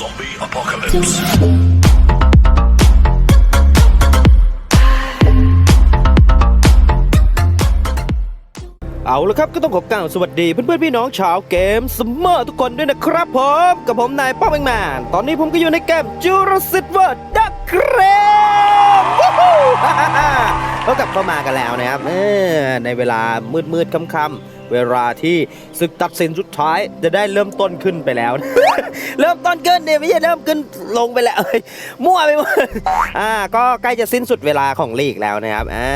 Zombie apocalypse. เอาละครับก็ต้องขอกล่าวสวัสดีเพื่อนๆพี่น้องชาวเกมสมอทุกคนด้วยนะครับผมกับผมนายป้าแมงแมนตอนนี้ผมก็อยู่ในเกมจูราสสิกเวิร์ดดักเครม ก็กลับเข้ามากันแล้วนะครับเออในเวลามืดๆค่ำๆเวลาที่ศึกตัดสินสุดท้ายจะได้เริ่มต้นขึ้นไปแล้ว เริ่มต้นขึ้นเนี่ยไม่ใช่เริ่มขึ้นลงไปแล้วเอ้ยมั่วไปหมดอ่าก็ใกล้จะสิ้นสุดเวลาของลีกแล้วนะครับอ่า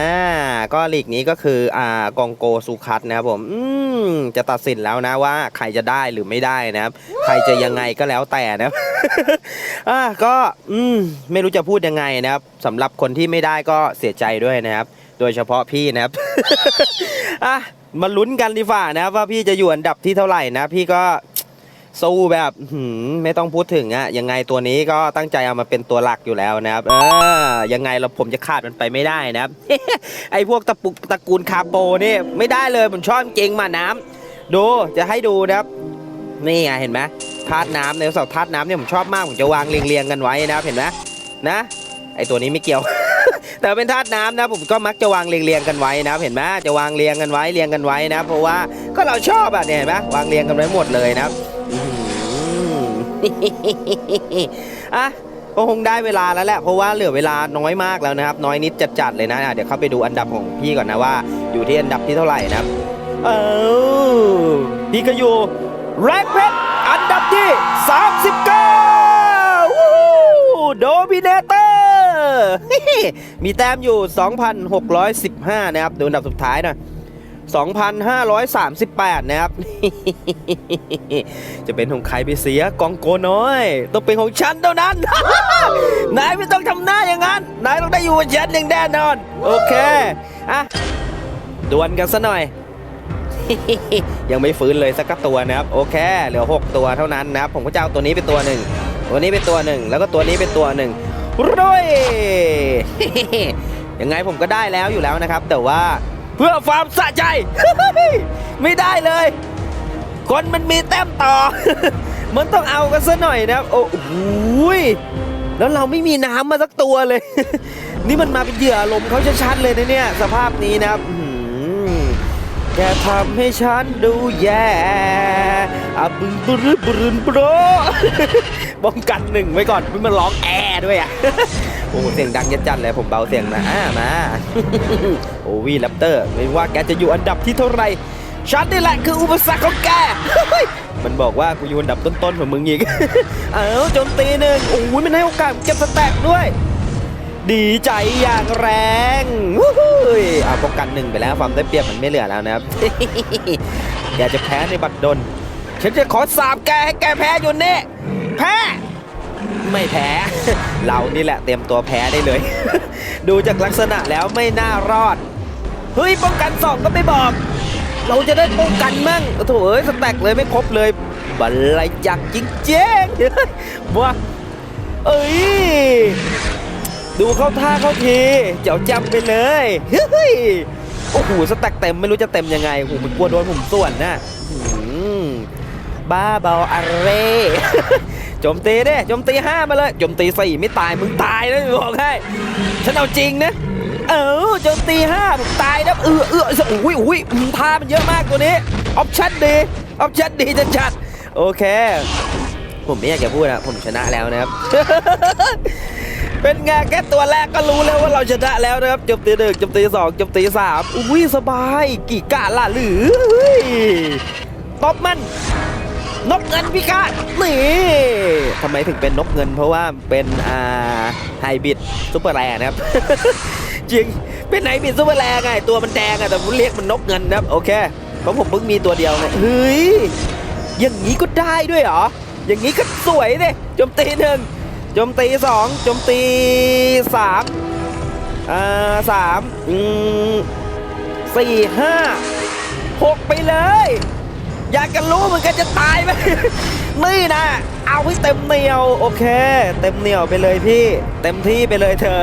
ก็ลีกนี้ก็คืออ่ากองโกซูคัตนะครับผมอืมจะตัดสินแล้วนะว่าใครจะได้หรือไม่ได้นะครับ ใครจะยังไงก็แล้วแต่นะครับ อ่าก็อืมไม่รู้จะพูดยังไงนะครับสำหรับคนที่ไม่ได้ก็เสียใจด้วยนะครับ โดยเฉพาะพี่นะครับอะมาลุ้นกันดีฝ่านะครับว่าพี่จะอยู่อันดับที่เท่าไหร่นะ พี่ก็สู้แบบหืมไม่ต้องพูดถึงอะยังไงตัวนี้ก็ตั้งใจเอามาเป็นตัวหลักอยู่แล้วนะครับ เออยังไงเราผมจะขาดมันไปไม่ได้นะครับ ไอ้พวกตะปุกตระกูลคาโปนี่ไม่ได้เลยผมชอบเก่งมาน้ำดูจะให้ดูนะครับ นี่ไงเห็นไหม ธาตุน้ำในเสาธาตุน้ำเนี่ยผมชอบมากผมจะวางเรียงๆกันไว้นะครับเห็นไหมนะไอตัวนี้ไม่เกี่ยว แต่เป็นธาตุน้ำนะผมก็มักจะวางเรียงๆกันไว้นะเห็นไหมจะวางเรียงกันไว้เรียงกันไว้นะ เพราะว่าก็เราชอบอะเนี่ยเห็นไหมวางเรียงกันไว้หมดเลยนะครับอื้อหืออะก็คงได้เวลาแล้วแหละเพราะว่าเหลือเวลาน้อยมากแล้วนะครับ น้อยนิดจัดๆเลยนะเดี๋ยวเข้าไปดูอันดับของพี่ก่อนนะว่า อยู่ที่อันดับที่เท่าไหร่นะครับเออพี่ก็อยู่แร็กเพชร อันดับที่ 39โดมิเนเตอร์มีแต้มอยู่ 2,615 นะครับ ดูอันดับสุดท้ายน่อย2,538 นะครับ จะเป็นของใครไปเสียกองโกน้อย ต้องเป็นของฉันเท่านั้น นายไม่ต้องทำหน้าอย่างนั้น นายต้องได้อยู่กับฉันอย่างแน่นอน โอเค อะดวลกันซะหน่อย ยังไม่ฟื้นเลยสักตัวนะครับโอเคเหลือ 6 ตัวเท่านั้นนะครับผมก็จะเอาตัวนี้เป็นตัวหนึ่งตัวนี้เป็นตัวหนึ่งแล้วก็ตัวนี้เป็นตัวหนึ่งรุยยังไงผมก็ได้แล้วอยู่แล้วนะครับ แต่ว่าเพื่อความสะใจ ไม่ได้เลย คนมันมีแต้มต่อ มันต้องเอากันซะหน่อยนะครับ โอ้โหยแล้วเราไม่มีน้ำมาสักตัวเลย นี่มันมาเป็นเหยื่อลมเขาชัดๆเลยนะเนี่ย สภาพนี้นะครับ แกทำให้ฉันดูแย่อะบึนบรึบรึนโปรป้องกันหนึ่งไว้ก่อนไม่มันร้องแอด้วยอะโอ้เสียงดังยัดจัดเลยผมเบาเสียงนะอ่ามาโอวีแรปเตอร์ไม่ว่าแกจะอยู่อันดับที่เท่าไหร่ฉันนี่แหละคืออุปสรรคของแก มันบอกว่ากูอยู่อันดับต้นๆของมึงอีก เอ้าโจมตีหนึ่งโอ้ยมันให้โอกาสเก็บสแต็กด้วย ดีใจอย่างแรงวู้ฮู้เอาป้องกันหนึ่งไปแล้วความได้เปรียบมันไม่เหลือแล้วนะครับอยากจะแพ้ในบัตรดลฉันจะขอสาบแกให้แกแพ้อยู่นี่แพ้ไม่แพ้ เรานี่แหละเตรียมตัวแพ้ได้เลย ดูจากลักษณะแล้วไม่น่ารอด เฮ้ยป้องกันสองก็ไม่บอก เราจะได้ป้องกันมั่งโอ้โถเอ้ยสแต็กเลยไม่ครบเลยบันไลจักจริงเจ๊งว่าเอ้ย ดูเข้าท่าเข้าทีเจ้าจำไปเลยเฮ้ยโอ้โหสต็กเต็มไม่รู้จะเต็มยังไงโอ้โหมันกลัวโดนผมส่วนนะบ้าเบาอะไรโจมตีเด้โจมตีห้ามาเลยโจมตีสี่ไม่ตายมึงตายนะบอกให้ฉันเอาจริงนะเออโจมตีห้าผมตายนะเออเอออุ้ยอุ้ยอืมท่ามันเยอะมากตัวนี้ออปชั่นดีออปชั่นดีจะจัดโอเค ผมไม่อยากจะพูดนะผมชนะแล้วนะครับ เป็นไงแค่ตัวแรกก็รู้แล้วว่าเราชนะแล้วนะครับจบตีหนึ่งจบตีสองจบตีสามอุ้ยสบายกี่กะล่ะหรือตบมัน นกเงินพิฆาตนี่ทำไมถึงเป็นนกเงิน เพราะว่าเป็นอ่าไฮบิดซุปเปอร์แรร์นะครับจริงเป็นไฮบิดซุปเปอร์แรร์ไงตัวมันแดงอะแต่ผมเรียกมันนกเงินนะครับโอเคเพราะผมเพิ่งมีตัวเดียวไงเฮ้ยอย่างนี้ก็ได้ด้วยเหรออย่างนี้ก็สวยเลยจมตีหนึ่ง โจมตีสองโจมตีสามอ่าสามอืมสี่ห้าหกไปเลย อยากจะรู้มือนกันจะตายไหมนี่นะ เอาให้เต็มเหนียว โอเค เต็มเหนียวไปเลยพี่ เต็มที่ไปเลยเธอ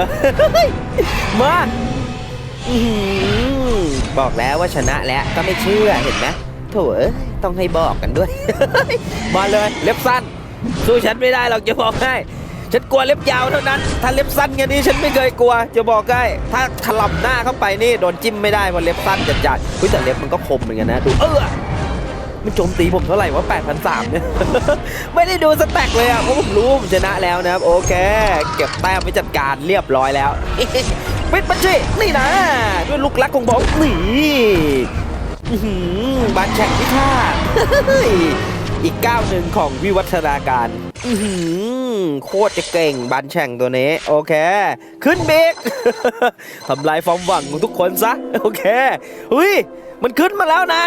มาบอกแล้วว่าชนะแล้วก็ไม่เชื่อเห็นไหมโถเอ้ยต้องให้บอกกันด้วย มาเลยเล็บสั้นสู้ฉันไม่ได้หรอกจะบอกให้ ฉันกลัวเล็บยาวเท่านั้น ถ้าเล็บสั้นแค่นี้ฉันไม่เคยกลัว จะบอกให้ถ้าถลำหน้าเข้าไปนี่โดนจิ้มไม่ได้เพราะเล็บสั้นจัดจัดๆเฮ้ยแต่เล็บมันก็คมเหมือนกันนะดูเออมันโจมตีผมเท่าไหร่ว่า8,300เนี่ย ไม่ได้ดูสแต็กเลยอะ เพราะผมรู้ผมชนะแล้วนะครับ โอเค เก็บแต้มไปจัดการเรียบร้อยแล้วปิดบัญชีนี่นะ ด้วยลูกรักของผมนี่อื้อหือบานแข่งพิฆาตอีกก้าวหนึ่งของวิวัฒนาการ อืโคตรจะเก่งบานแข่งตัวนี้ โอเค ขึ้นเบรกทำลายความหวังของทุกคนซะ โอเคเฮ้ย มันขึ้นมาแล้วนะ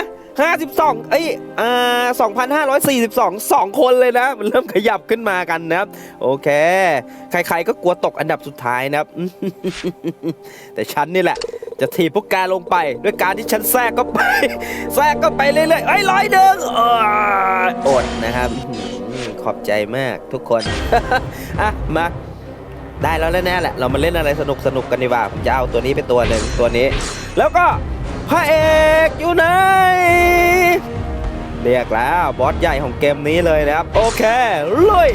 52 เอ้ยอ่า2,542 2 คนเลยนะ มันเริ่มขยับขึ้นมากันนะครับ โอเค ใครๆก็กลัวตกอันดับสุดท้ายนะครับ แต่ฉันนี่แหละจะถีบพวกแกลงไปด้วยการที่ฉันแทรกก็ไป แทรกก็ไปเรื่อยๆเอ้ร้อยหนึ่งเอ้ยอดนะครับ ขอบใจมากทุกคน อะ มา ได้แล้วแน่ๆแหละ เรามาเล่นอะไรสนุกสนุกกันดีกว่า ผมจะเอาตัวนี้เป็นตัวหนึ่งตัวนี้ แล้วก็พระเอกอยู่ไหนเรียกแล้วบอสใหญ่ของเกมนี้เลยนะครับ โอเคลุย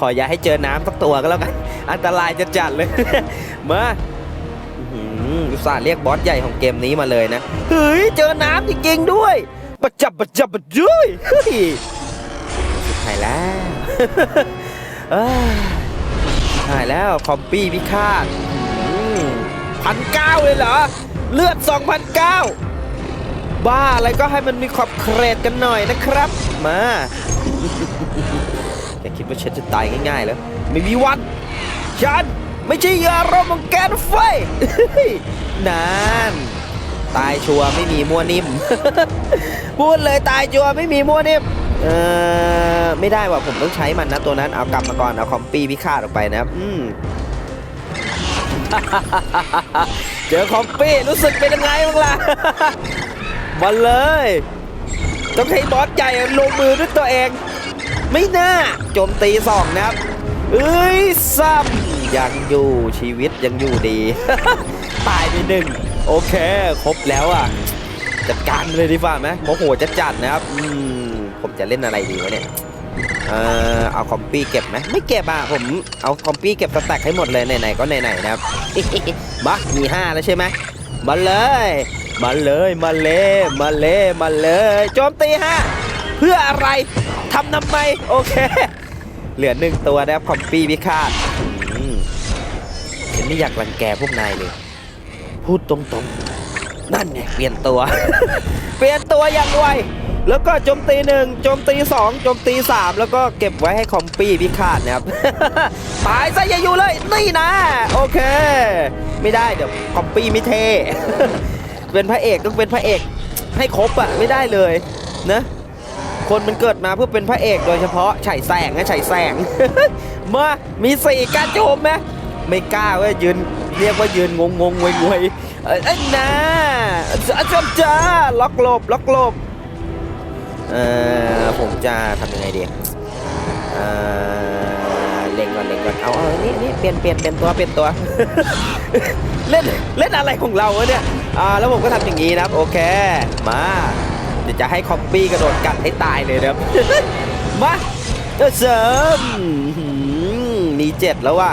ขออย่าให้เจอน้ำสักตัวก็แล้วกัน อันตรายจะจัดเลย มาอุตส่าห์เรียกบอสใหญ่ของเกมนี้มาเลยนะ เฮ้ย เจอน้ำจริงๆด้วยประจับประจับประจุยเฮ้ยายแล้วหายแล้วคอมปี้พิฆาตพันเก้าเลยเหรอ เลือด2,009บ้าอะไรก็ให้มันมีขอบเขรดกันหน่อยนะครับ มาแกคิดว่าฉันจะตายง่ายๆแล้ว ไม่มีวัน ฉันไม่ใช่ยาโรมังแกนไฟนานตายชัวไม่มีมัวนิ่ม พูดเลยตายชัวไม่มีมัวนิ่ม เออไม่ได้ว่ะผมต้องใช้มันนะตัวนั้นเอากลับมาก่อนเอาคอมปี้พิฆาตออกไปนะครับอืมเจอคอมปี้รู้สึกเป็นยังไงบ้างล่ะมาเลยต้องให้บอสใหญ่ลงมือด้วยตัวเอง ไม่น่าโจมตีสองนะครับเอ้ยซ้ำยังอยู่ชีวิตยังอยู่ดี ตายไปหนึ่งโอเค ครบแล้วอะ จัดการเลยดีกว่าไหมโมโหจะจัดนะครับอืม ผมจะเล่นอะไรดีวะเนี่ย เออเอาคอมปี้เก็บไหมไม่เก็บอะผมเอาคอมปี้เก็บสแต็กให้หมดเลยไหนๆก็ไหนๆนะครับมามี5แล้วใช่ไหมมาเลย มาเลยมาเลยมาเลยมาเลยโจมตีฮะเพื่ออะไรทำทำไมโอเค เหลือหนึ่งตัวนะครับคอมปี้พิฆาตฉันไม่อยากรังแกพวกนายเลยพูดตรงๆ นั่นไงเปลี่ยนตัว เปลี่ยนตัวอย่างไว แล้วก็โจมตีหนึ่งโจมตีสองโจมตีสามแล้วก็เก็บไว้ให้คอมปี้พิฆาตนะครับตายซะอย่าอยู่เลยนี่นะโอเค ไม่ได้เดี๋ยวคอมปี้ไม่เทเป็นพระเอกต้องเป็นพระเอกให้ครบอะไม่ได้เลยนะคนมันเกิดมาเพื่อเป็นพระเอกโดยเฉพาะฉายแสงนะฉายแสงมามีสี่การโจมไหมไม่กล้าเว้ยยืนเรียกว่ายืนงงงงวยงวยเอ้ยนะจ้าจ้าจ้าล็อกหลบล็อกหลบ เออผมจะทำยังไงดีเอ่อเล็งก่อนเล็งก่อนเอาเอานี่นี่เปลี่ยนเปลี่ยนเปลี่ยนตัวเปลี่ยนตัว เล่นเล่นอะไรของเราเนี่ยอ่าแล้วผมก็ทำอย่างนี้นะครับ โอเค มาเดี๋ยวจะให้คอมปี้กระโดดกัดให้ตายเลยนะครับ มาเสริมมีเจ็ดแล้วว่ะ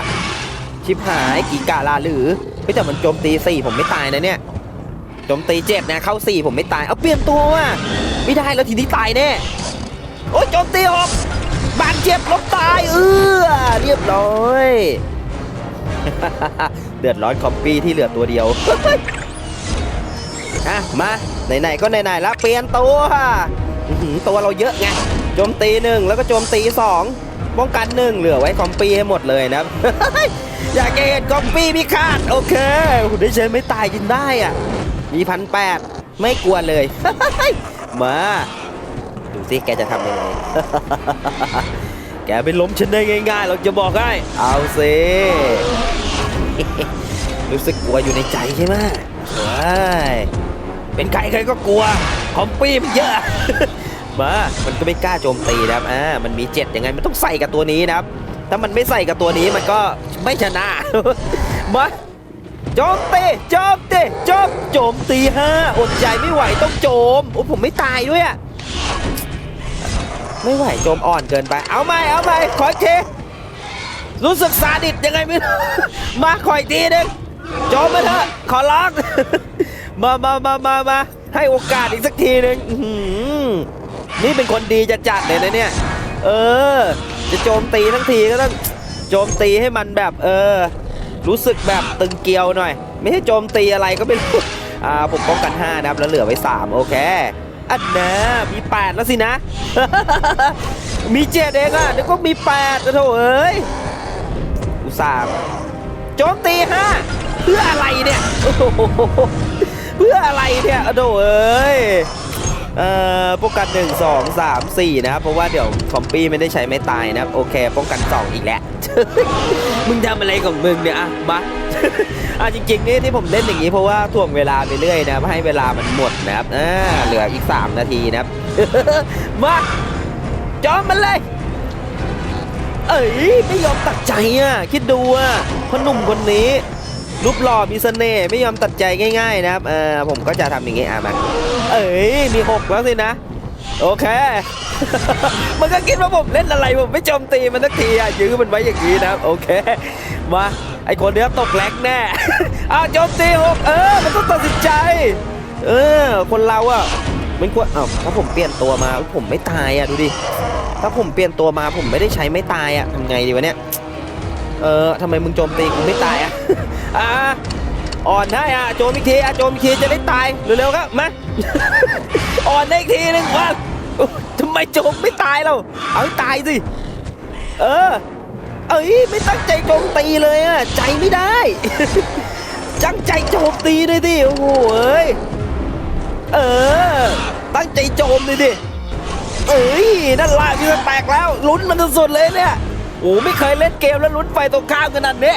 ชิบหายกี่กาลาหรือเฮ้ยแต่มันโจมตีสี่ผมไม่ตายนะเนี่ยโจมตีเจ็ดนะเข้าสี่ผมไม่ตายเอาเปลี่ยนตัวว่ะ ไม่ได้แล้วทีนี้ตายแน่ โอ้ยโจมตีหกบาดเจ็บลบตายเออเรียบร้อยเดือดร้อนคอมปี้ที่เหลือตัวเดียวอะมาไหนๆก็ไหนๆแล้วเปลี่ยนตัวตัวเราเยอะไงโจมตีหนึ่งแล้วก็โจมตีสองป้องกันหนึ่งเหลือไว้คอมปี้ให้หมดเลยนะอยากเห็นคอมปี้พิฆาตโอเคคุณได้ใช้ไม่ตายกินได้อะมีพันแปดไม่กลัวเลย มา ดูสิแกจะทำยังไง แกไปล้มฉันได้ง่ายๆ เราจะบอกให้เอาสิรู้สึกกลัวอยู่ในใจใช่ไหมเฮ้ยเป็นใครใครก็กลัวคอมปี้มันเยอะ มา มันก็ไม่กล้าโจมตีนะครับ อ่า มันมีเจ็ดยังไง มันต้องใส่กับตัวนี้นะครับ ถ้ามันไม่ใส่กับตัวนี้มันก็ไม่ชนะ มา โจมตีโจมตีโจมโจมตีห้าอดใจไม่ไหวต้องโจมโอ้ผมไม่ตายด้วยอะไม่ไหวโจมอ่อนเกินไป เอาไหมเอาไหมขออีกทีรู้สึกซาดิสยังไงไม่รู้มาขออีกทีหนึงโจมมาเถอะขอร้องมามามามามาให้โอกาสอีกสักทีหนึ่งอื้อหือนี่เป็นคนดีจะจัดเลยนะเนี่ย เออ จะโจมตีทั้งทีก็ต้องโจมตีให้มันแบบ เออ รู้สึกแบบตึงเกลียวหน่อย ไม่ใช่โจมตีอะไรก็ไม่รู้อ่าผมป้องกัน 5 นะครับ แล้วเหลือไว้ 3 โอเค อันนะมี 8 แล้วสินะ มีเจ็ดเองอะนึกว่ามี8นะโถเอ้ยอุตส่าห์โจมตี 5 เพื่ออะไรเนี่ยเพื่ออะไรเนี่ยโอ้โถเอ้ยเอ่อป้องกัน 1 2 3 4 นะครับ เพราะว่าเดี๋ยวคอมปี้ไม่ได้ใช้ไม่ตายนะครับ โอเค ป้องกัน 2 อีกแล้ว มึงทำอะไรของมึงเนี่ยอะมาอะจริงๆนี่ที่ผมเล่นอย่างนี้เพราะว่าถ่วงเวลาไปเรื่อยนะให้เวลามันหมดนะครับอ่าเหลืออีก 3 นาทีนะครับมาจอมมันเลย เอ้ยไม่ยอมตัดใจอะคิดดูอะพ่อหนุ่มคนนี้รูปหล่อมีเสน่ห์ไม่ยอมตัดใจง่าย ๆ นะครับเออผมก็จะทำอย่างงี้อะมาเอ้ยมีหกแล้วสินะ โอเค มันก็คิดว่าผมเล่นอะไรผมไม่โจมตีมันสักทีอะยื้อมันไว้อย่างนี้นะโอเค มาไอคนเนี้ยตกแรงแน่อ้าวโจมตีหกเออ มันต้องตัดสินใจ เออ คนเราอะมันควรอ้าวถ้าผมเปลี่ยนตัวมาผมไม่ตายอะดูดิถ้าผมเปลี่ยนตัวมาผมไม่ได้ใช้ไม่ตายอะทำไงดีวะเนี่ยเออทำไมมึงโจมตีกูไม่ตายอะอ่าอ่อนได้อะโจมอีกทีอะโจมอีกทีจะได้ตายเร็วๆครับมาอ่อนได้อีกทีนึงว่า ทำไมโจมไม่ตายเราเอาตายสิ เออ เอ้ยไม่ตั้งใจโจมตีเลยอะใจไม่ได้จังใจโจมตีเลยดิโอ้โหเอ้ยเออ ตั้งใจโจมเลยดิเอ้ยนั่นล่ะมันแตกแล้วลุ้นมันสุดเลยเนี่ยโอ้ไม่เคยเล่นเกมแล้วลุ้นไฟตรงข้ามขนาดนี้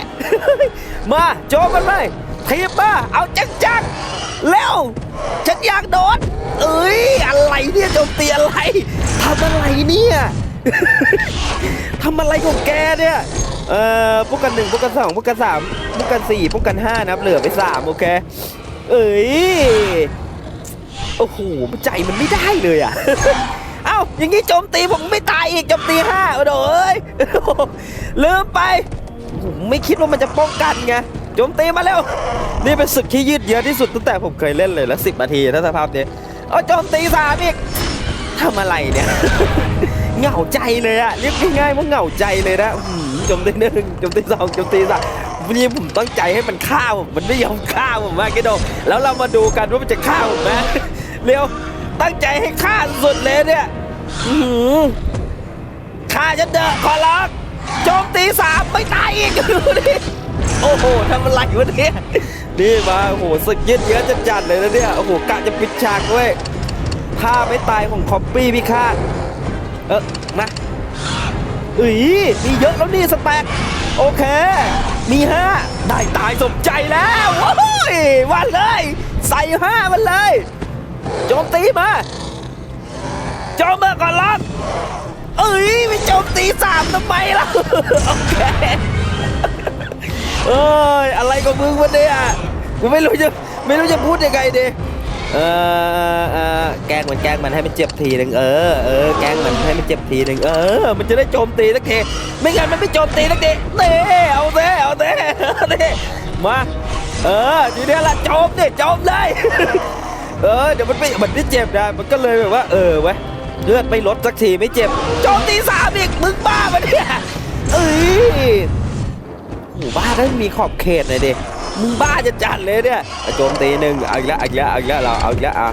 มาโจมมันเลยทีบมาเอาจังจัง ๆแล้วฉันอยากโดน เอ้ย อะไรเนี่ยโจมตีอะไรทำอะไรเนี่ยทำอะไรของแกเนี่ย เอ่อพวกกันหนึ่งพวกกันสองพวกกันสามพวกกันสี่พวกกันห้านะครับเหลือไปสามโอเค เอ้ย โอ้โห ใจมันไม่ได้เลยอะเอ้าอย่างนี้โจมตีผมไม่ตายอีกโจมตีห้าโอ้โหเอ้ยลืมไป ไม่คิดว่ามันจะป้องกันไง โจมตีมาแล้วนี่เป็นศึกที่ยืดเยื้อที่สุดตั้งแต่ผมเคยเล่นเลยแล้วสิบนาทีถ้าสภาพนี้เอาโจมตีสามอีกทำอะไรเนี่ย เหงาใจเลยอะเรียกง่ายๆว่าเหงาใจเลยนะโจมตีหนึ่งโจมตีสองโจมตีสามวันนี้ผมตั้งใจให้มันฆ่าผมมันไม่ยอมฆ่าผมมากกิโดแล้วเรามาดูกันว่ามันจะฆ่าผมไหมเร็วตั้งใจให้ฆ่าสุดเลยเนี่ยอื้อหือฆ่าฉันเถอะขอร้องโจมตีสามไม่ตายอีกดูดิ โอ้โหทำอะไรวะเนี่ยนี่มาโอ้โหสึกยืดเยื้อจัดๆเลยนะเนี่ย โอ้โหกะจะปิดฉากเว้ยท่าไม่ตายของคอปปี้พิฆาเออมาอุ้ยมีเยอะแล้วนี่สแต็กโอเค มีห้าได้ตายสมใจแล้วโอ้ยวันเลย ใส่ห้ามันเลยโจมตีมาโจมมาก่อนลับเอ้ยไปโจมตีสามทำไมล่ะโอเค เอ้ยอะไรกับมึงวะเนี่ยกูไม่รู้จะไม่รู้จะพูดยังไงดีเออเออแกล้งมันแกล้งมันให้มันเจ็บทีหนึ่งเออเออแกล้งมันให้มันเจ็บทีหนึ่งเออ มันจะได้โจมตีสักทีไม่งั้นมันไม่โจมตีสักทีเน่เอาเน่เอาเน่เอาเน่มาเออทีนี้ละโจมดิโจมเลยเออเดี๋ยวมันไม่มันไม่เจ็บนะมันก็เลยแบบว่า เออว้เลือดไม่ลดสักทีไม่เจ็บโจมตีสามอีกมึงบ้าปะเนี่ยเอ้ย โหบ้าถ้ามีขอบเขตหน่อยดิมึงบ้าจะจัดเลยเนี่ยโจมตีหนึ่งเอาอีกแล้วเอาอีกแล้วเอาอีกแล้วเราเอาอีกแล้วอะ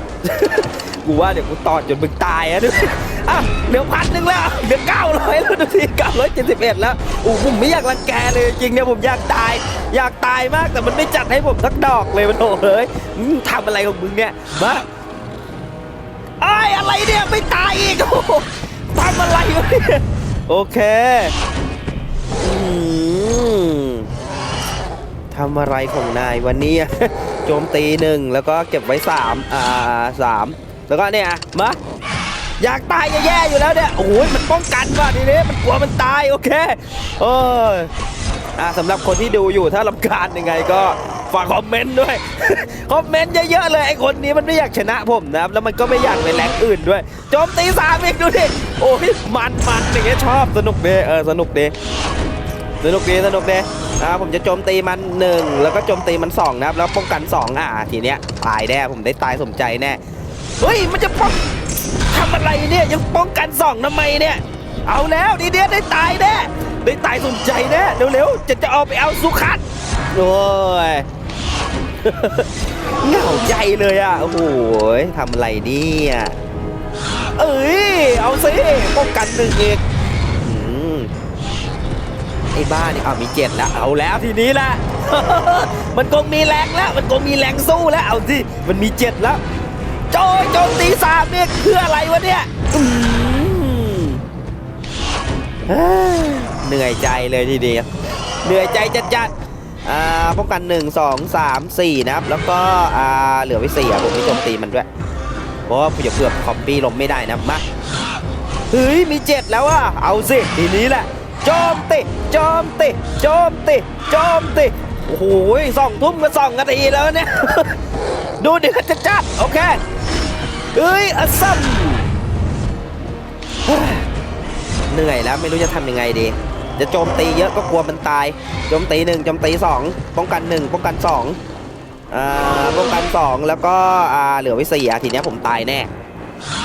กูว่าเดี๋ยวกูตอดจนมึงตายอะดูสิอะเหลือพันหนึ่งแล้วเหลือเก้าร้อยแล้วดูสิเก้าร้อยเจ็ดสิบเอ็ดแล้วโอ้ผมไม่อยากรังแกเลยจริงเนี่ยผมอยากตาย อยากตายมากแต่มันไม่จัดให้ผมสักดอกเลยมันโอ้เฮ้ยมึงทำอะไรของมึงเนี่ยมาไอ้อะไรเนี่ยไม่ตายอีกทำอะไรวะเนี่ยโอเค ทำอะไรของนายวันนี้ โจมตีหนึ่งแล้วก็เก็บไว้สามอ่าสามแล้วก็เนี่ยมาอยากตายจะแย่อยู่แล้วเนี่ยโอ้ยมันป้องกันว่ะทีนี้มันกลัวมันตายโอเคเอออ่าสำหรับคนที่ดูอยู่ถ้าลำคาญยังไงก็ฝากคอมเมนต์ด้วย คอมเมนต์เยอะๆเลยไอคนนี้มันไม่อยากชนะผมนะครับ แล้วมันก็ไม่อยากไปแรงอื่นด้วย โจมตีสามอีกดูดิ โอ้ยมันมันอย่างเงี้ยชอบสนุกดีเออสนุกดี สนุกดีสนุกดีอ่าผมจะโจมตีมันหนึ่งแล้วก็โจมตีมันสองนะครับแล้วป้องกันสองอ่าทีเนี้ยตายแน่ผมได้ตายสมใจแน่เฮ้ยมันจะป้องทำอะไรเนี่ยยังป้องกันสองทำไมเนี่ย เอาแล้วดีเดียได้ตายแน่ได้ตายสมใจแน่เร็วๆจะจะเอาไปเอาสุขัดโอ้ยเหงาใจเลยอะโอ้โหทำอะไรเนี่ยเอ้ยเอาสิป้องกันหนึ่งอีกอืม ไอ้บ้านี่เอามีเจ็ดแล้วเอาแล้วทีนี้ละมันคงมีแรงแล้วมันคงมีแรงสู้แล้วเอาสิมันมีเจ็ดแล้วโจยโจมตีสามเนี่ยเพื่ออะไรวะเนี่ยเหนื่อยใจเลยทีเดียวเหนื่อยใจจัดๆอ่าป้องกัน1 2 3 4นะครับ แล้วก็อ่าเหลือไว้4อะผมไม่โจมตีมันด้วยเพราะว่าเผื่อเผื่อคอมปี้ลมไม่ได้นะมาเฮ้ยมี7แล้วอะเอาสิทีนี้แหละ โจมตีโจมตีโจมตีโจมตีโอ้โหสองทุ่มก็สองนาทีแล้วเนี่ย ดูเดือดจัดๆโอเคเฮ้ยอัสซัมเฮ้ยเหนื่อยแล้วไม่รู้จะทำยังไงดี จะโจมตีเยอะก็กลัวมันตาย โจมตีหนึ่งโจมตีสองป้องกันหนึ่งป้องกันสองอ่าป้องกันสองแล้วก็อ่าเหลือไว้สี่อะทีเนี้ยผมตายแน่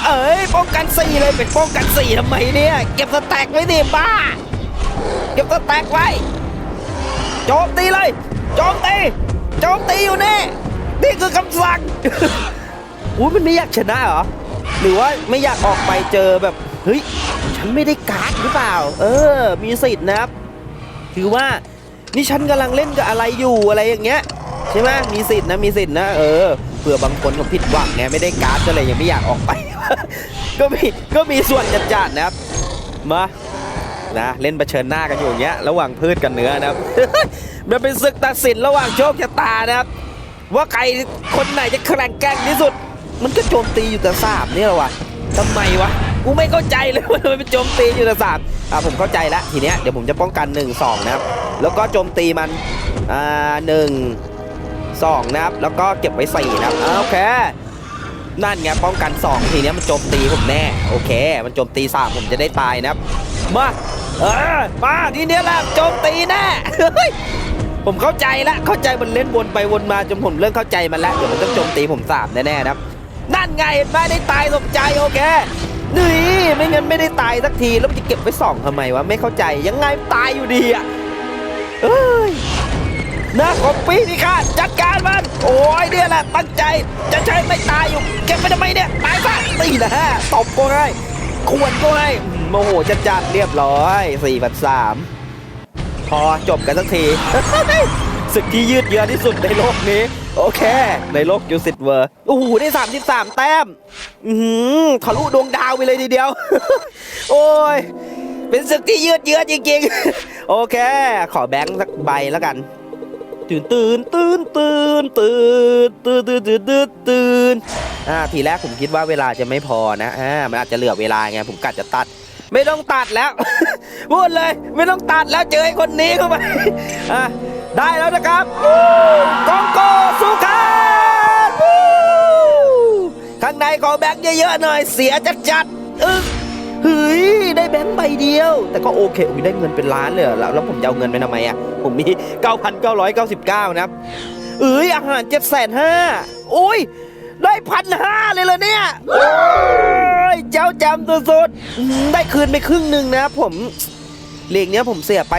เอ้ยป้องกันสี่เลยเป็นป้องกันสี่ทำไมเนี่ย เก็บสแต็กไว้ดิบ้า เก็บสแตกไว้โจมตีเลยโจมตีโจมตีอยู่นี่นี่คือคำสั่งอุ้ยมันไม่อยากชนะเหรอหรือว่าไม่อยากออกไปเจอแบบเฮ้ยฉันไม่ได้การ์ดหรือเปล่า เออ มีสิทธิ์นะครับถือว่านี่ฉันกำลังเล่นกับอะไรอยู่อะไรอย่างเงี้ยใช่ไหมมีสิทธิ์นะมีสิทธิ์นะเออเผื่อบางคนเขาผิดหวังไงไม่ได้การ์ดก็เลยยังไม่อยากออกไป ก็มีก็มีส่วนจัดๆนะครับมา นะเล่นเผชิญหน้ากันอยู่อย่างเงี้ยระหว่างพืชกับเนื้อนะครับมันเป็นศึกตัดสินระหว่างโชคชะตานะครับ ว่าใครคนไหนจะแข่งแกร่งที่สุด มันก็โจมตีอยู่แต่สามนี่แหละวะทำไมวะกูไม่เข้าใจเลยว่ามันเป็นโจมตีอยู่แต่สามอะผมเข้าใจแล้วทีเนี้ยเดี๋ยวผมจะป้องกัน1 2นะครับแล้วก็โจมตีมันอ่าหนึ่งสองนะครับแล้วก็เก็บไว้สี่นะครับโอเคนั่นไงป้องกัน 2 ทีเนี้ยมันโจมตีผมแน่ โอเค มันโจมตีสามผมจะได้ตายนะครับ มา เออมาทีเนี้ยแหละโจมตีแน่เฮ้ยผมเข้าใจล้วเข้าใจมันเล่นวนไปวนมาจนผมเริ่มเข้าใจมันแล้วเดี๋ยวมันต้องโจมตีผมสามแน่ๆนะครับ นั่นไงเห็นไหมได้ตายสมใจโอเคนี่ไม่งั้นไม่ได้ตายสักทีแล้วมันจะเก็บไว้สองทำไมวะไม่เข้าใจยังไงตายอยู่ดีอะเอ้ยนะของปีนี่ค่ะจัดการมันโอ้ยเนี่ยแหละตั้งใจจะใช้ไม่ตายอยู่เก็บไปทำไมเนี่ยตายซะนี่นะฮะตบก็ให้ควรก็ให้ โมโหจัดจัดๆเรียบร้อย4ี่พันสามพอจบกันสักทีศึกที่ยืดเยื้อที่สุดในโลกนี้ โอเค ในโลกยูสิตเวอร์โอ้โหได้ 33 แต้ม อือหือทะลุดวงดาวไปเลยทีเดียว โอ้ย เป็นศึกที่ยืดเยื้อจริงๆ โอเค ขอแบงค์สักใบแล้วกันตื่นตื่นตื่นตื่นตื่นตื่นตื่นตื่นตื่นตื่นอ่าทีแรกผมคิดว่าเวลาจะไม่พอนะอ่ามันอาจจะเหลือเวลาไงผมกะจะตัด ไม่ต้องตัดแล้ว พูดเลย ไม่ต้องตัดแล้วเจอไอ้คนนี้เข้าไปอะได้แล้วนะครับวู้กองโกสุขันวู้ข้างในขอแบงค์เยอะๆหน่อย เสียจัดๆอึ๊กเฮ้ยได้แบงค์ใบเดียว แต่ก็โอเคอุ้ยได้เงินเป็นล้านเลยแล้วแล้วผมจะเอาเงินไปทำไมอะ ผมมี 9,999 นะครับเอ้ยอาหาร7 5 0 0 0อุ้ยได้พันห้าเลยเหรอเนี่ย จ้าจมสุดๆได้คืนไปครึ่งหนึ่งนะผมเลขเนี้ยผมเสียไป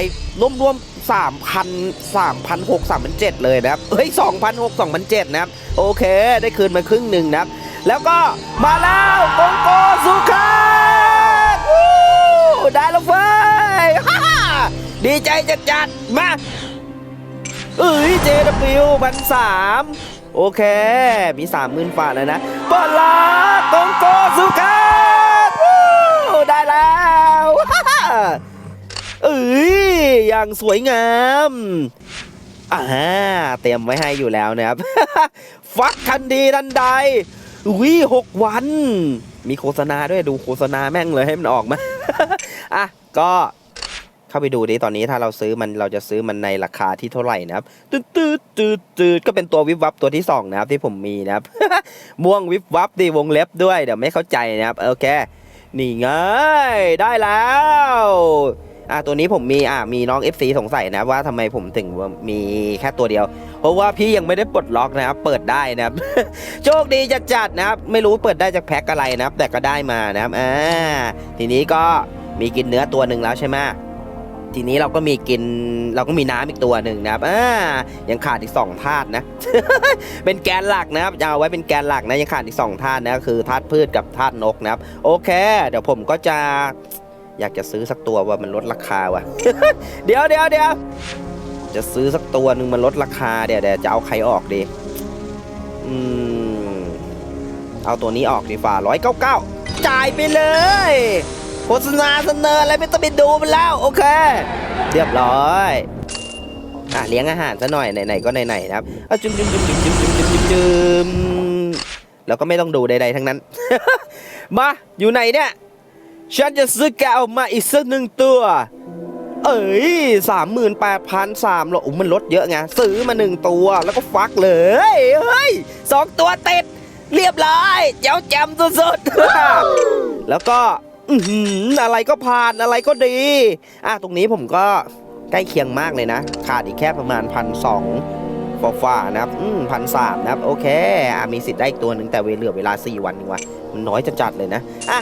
ร่วมๆสามพันสามพันหกสามพันเจ็ดเลยนะครับเฮ้ยสองพันหกสองพันเจ็ดนะครับ โอเค ได้คืนมาครึ่งหนึ่งนะครับ แล้วก็มาแล้วกงโกสุขันวู้ได้แล้วเฟ้ยฮ่าดีใจจัดจัดๆมาเอ้ย JW พันสามโอเค มีสามหมื่นฝาแล้วนะบอลลากงโกสุขันวู้ได้แล้ว ฮ่าฮ่า เอ้ยอย่างสวยงามอ่าเตรียมไว้ให้อยู่แล้วนะครับ ฟักทันทีทันใดวิหกวัน มีโฆษณาด้วยดูโฆษณาแม่งเลยให้มันออกมาอะก็เข้าไปดูดิตอนนี้ถ้าเราซื้อมันเราจะซื้อมันในราคาที่เท่าไหร่นะครับตืดตืดตืดตืดก็เป็นตัววิบวับตัวที่สองนะครับที่ผมมีนะครับม่วงวิบวับดีวงเล็บด้วยเดี๋ยวไม่เข้าใจนะครับโอเค นี่ไงได้แล้วอะตัวนี้ผมมีอะมีน้อง FC สงสัยนะว่าทำไมผมถึงมีแค่ตัวเดียว เพราะว่าพี่ยังไม่ได้ปลดล็อกนะครับ เปิดได้นะครับ โชคดีจัดจัดนะครับ ไม่รู้เปิดได้จากแพ็คอะไรนะครับ แต่ก็ได้มานะครับอ่าทีนี้ก็มีกินเนื้อตัวหนึ่งแล้วใช่ไหม ทีนี้เราก็มีกินเราก็มีน้ำอีกตัวหนึ่งนะครับอ่ายังขาดอีกสองธาตุนะ เป็นแกนหลักนะครับเอาไว้เป็นแกนหลักนะยังขาดอีกสองธาตุนะคือธาตุพืชกับธาตุนกนะครับ โอเค เดี๋ยวผมก็จะอยากจะซื้อสักตัวว่ามันลดราคาว่ะ เดี๋ยวเดี๋ยวเดี๋ยวจะซื้อสักตัวหนึ่งมันลดราคาเดี๋ยวเดี๋ยวจะเอาใครออกดีอืมเอาตัวนี้ออกดีฝ่าร้อยเก้าเก้าจ่ายไปเลย โฆษณาเสนออะไรไม่ต้องไปดูมันแล้วโอเค เรียบร้อยอะเลี้ยงอาหารซะหน่อยไหนๆก็ไหนๆนะครับเอาจุ่มจุ่มจุ่มจุ่มจุ่มจุ่มจุ่มจุ่มแล้วก็ไม่ต้องดูใดๆทั้งนั้น มาอยู่ไหนเนี่ยฉันจะซื้อแกวมาอีกสักหนึ่งตัว เอ้ยสามหมื่นแปดพันสามหรอมันลดเยอะไงซื้อมาหนึ่งตัวแล้วก็ฟักเลยเฮ้ยสองตัวติด เรียบร้อยเจ้าแจมสุดๆแล้วก็ อือหือะไรก็ผ่านอะไรก็ดี อะตรงนี้ผมก็ใกล้เคียงมากเลยนะ ขาดอีกแค่ประมาณพันสองฝ่าๆนะครับพันสามนะครับ โอเค อะมีสิทธิ์ได้อีกตัวหนึ่งแต่เวลาเหลือเวลา 4 วันนึงวะมันน้อยจะจัดเลยนะ อะ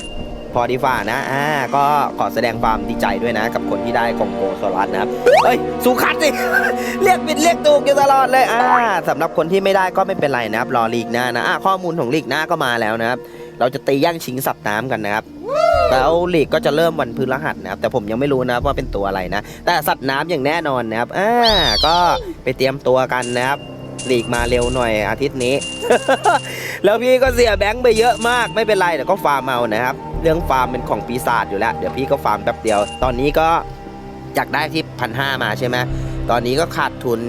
พอดีฝ่านะ อ่า ก็ขอแสดงความดีใจด้วยนะ กับคนที่ได้กองโกโซลัสนะครับ เฮ้ย สุขัดสิ เรียกผิดเรียกถูกอยู่ตลอดเลย อ่าสำหรับคนที่ไม่ได้ก็ไม่เป็นไรนะครับ รอลีกหน้านะ อะข้อมูลของลีกหน้าก็มาแล้วนะครับ เราจะตีย่างชิงสัตว์น้ำกันนะครับแล้วลีกก็จะเริ่มวันพฤหัสนะครับแต่ผมยังไม่รู้นะครับว่าเป็นตัวอะไรนะ แต่สัตว์น้ำอย่างแน่นอนนะครับอ่าก็ไปเตรียมตัวกันนะครับลีกมาเร็วหน่อยอาทิตย์นี้ แล้วพี่ก็เสียแบงค์ไปเยอะมากไม่เป็นไรเดี๋ยวก็ฟาร์มเอานะครับ เรื่องฟาร์มเป็นของปีศาจอยู่แล้วเดี๋ยวพี่ก็ฟาร์มแป๊บเดียว ตอนนี้ก็อยากได้ที่พันห้ามาใช่ไหมตอนนี้ก็ขาดทุน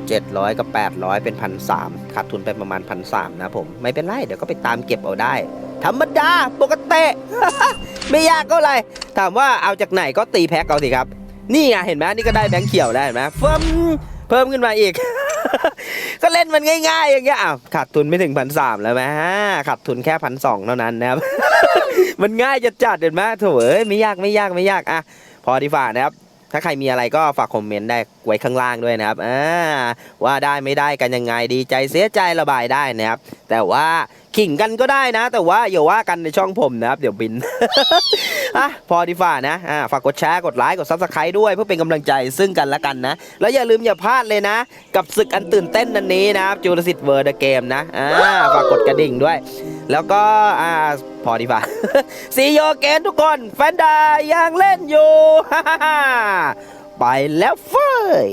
700 กับ 800 เป็นพันสขาดทุนไปประมาณพันสนะผม ไม่เป็นไร เดี๋ยวก็ไปตามเก็บเอาได้ ธรรมดาปกติ ไม่ยากก็ไร ถามว่าเอาจากไหนก็ตีแพ็คเอาสิครับ นี่ไงเห็นไหมนี่ก็ได้แบงค์เขียวแล้วเห็นไหมเพิ่มเพิ่มขึ้นมาอีก ก็เล่นมันง่ายๆ อย่างเงี้ยอ้าวขาดทุนไม่ถึงพันสามแล้วไหมฮะขาดทุนแค่พันสองเท่านั้นนะครับ มันง่ายจะจัดเห็นไหมโถเอ้ยไม่ยากไม่ยากไม่ยากอะพอดีฝ่านะครับถ้าใครมีอะไรก็ฝากคอมเมนต์ได้ไว้ข้างล่างด้วยนะครับ อ่า ว่าได้ไม่ได้กันยังไงดีใจเสียใจระบายได้นะครับแต่ว่าขิงกันก็ได้นะ แต่ว่าอย่าว่ากันในช่องผมนะครับ เดี๋ยวบินอะพอดีฝ่านะอ่าฝากกดแชร์กดไลค์กดซับสไครต์ด้วยเพื่อเป็นกำลังใจซึ่งกันและกันนะ แล้วอย่าลืมอย่าพลาดเลยนะ กับศึกอันตื่นเต้นนันนี้นะครับจูรสิทธิ์เวอร์เดเกมนะอ่าฝากกดกระดิ่งด้วย แล้วก็อ่าพอดีฝ่าซีโยเกนทุกคนแฟนดายังเล่นอยู่ไปแล้วเฟ้ย